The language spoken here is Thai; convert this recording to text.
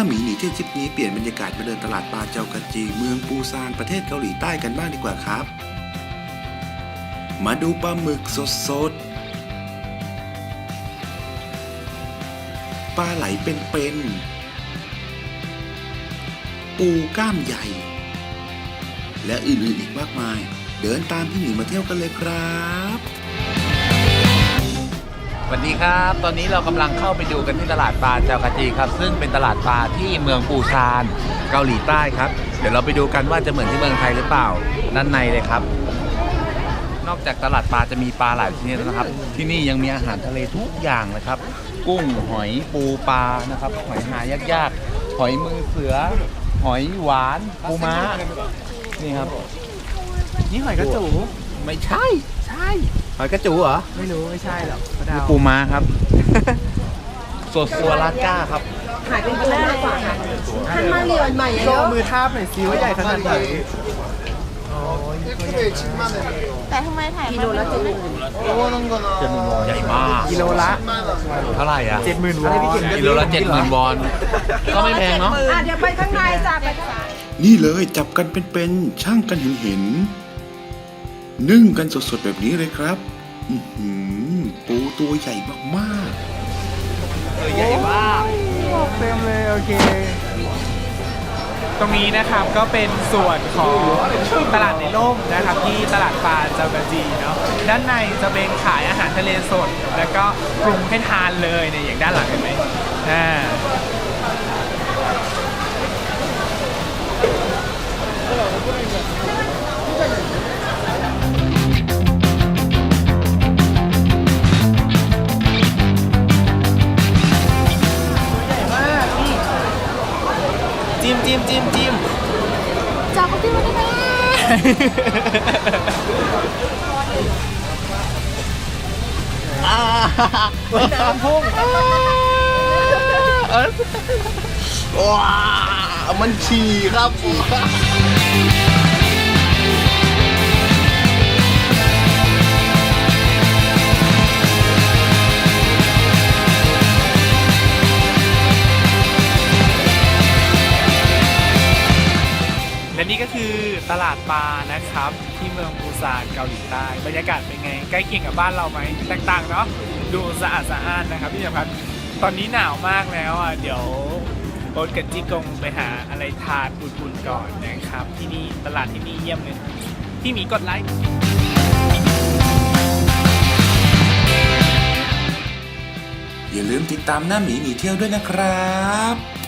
าหมีหนีเที่ยวทริปนี้เปลี่ยนบรรยากาศไปเดินตลาดปลาเจ้ากะจี เมืองปูซานประเทศเกาหลีใต้กันบ้างดีกว่าครับ มาดูปลาหมึกสดๆปลาไหลเป็นๆปูกล้ามใหญ่ และอื่นๆอีกมากมาย เดินตามพี่หมีมาเที่ยวกันเลยครับ วัสดีครับ ตอนนี้เรากำลังเข้าไปดูกันที่ตลาดปลาเจ้ากาจีครับ ซึ่งเป็นตลาดปลาที่เมืองปูซานเกาหลีใต้ครับ เดี๋ยวเราไปดูกันว่าจะเหมือนที่เมืองไทยหรือเปล่าด้านในเลยครับ นอกจากตลาดปลาจะมีปลาหลายชนิดแล้วนะครับ ที่นี่ยังมีอาหารทะเลทุกอย่างนะครับ กุ้งหอยปูปลานะครับหอยหายากๆหอยมือเสือ หอยหวานปูม้านี่ครับ นี่หอยกระจูไม่ใช่ใช่ หอยกระจูเหรอไม่รู้ไม่ใช่หรอกกระดาวปูม้าครับสดสัวลาก้าครับขายเป็นตัวมากกว่าค่ะท่านมาเรียนใหม่โชเยอะว์มือทาบหน่อยซิว่าใหญ่ขนาดไหนแต่ทำไมถ่ายกิโลละเจ็ดหมื่นใหญ่มากกิโลละเท่าไหร่อะเจ็ดหมื่นวอนกิโลละเจ็ดหมื่นวอนก็ไม่แพงเนาะอะเดี๋ยวไปข้างในจ้ะไปข้างในนี่เลยจับกันเป็นๆช่างกันเห็นเห็นๆ นึ่งกันสดๆแบบนี้เลยครับอือหือปูตัวใหญ่มากๆใหญ่มากเต็มเลยโอเค ตรงนี้นะครับก็เป็นส่วนของตลาดในร่มนะครับ ที่ตลาดปลาเจ้ากะจีเนาะด้านในจะเป็นขายอาหารทะเลสด แล้วก็ปรุงให้ทานเลยเนี่ยอย่างด้านหลังเห็นไหม จิ้มจิ้มจิ้มจิ้มจากก็ที่มันได้ไหมน้ำพุ่งว้ามันฉี่ครับ และนี่ก็คือตลาดปลานะครับ ที่เมืองปูซานเกาหลีใต้บรรยากาศเป็นไง ใกล้เคียงกับบ้านเราไหมแตกต่างเนาะดูสะอาดสะอ้านนะครับพี่สำคัญตอนนี้หนาวมากแล้วอะเดี๋ยวโอ๊ตกับจิกงไปหาอะไรทานอุ่นๆก่อนนะครับ ที่นี่ตลาดที่นี่เยี่ยมเลยพี่หมีกดไลค์อย่าลืมติดตามหน้าหมีหนีเที่ยวด้วยนะครับ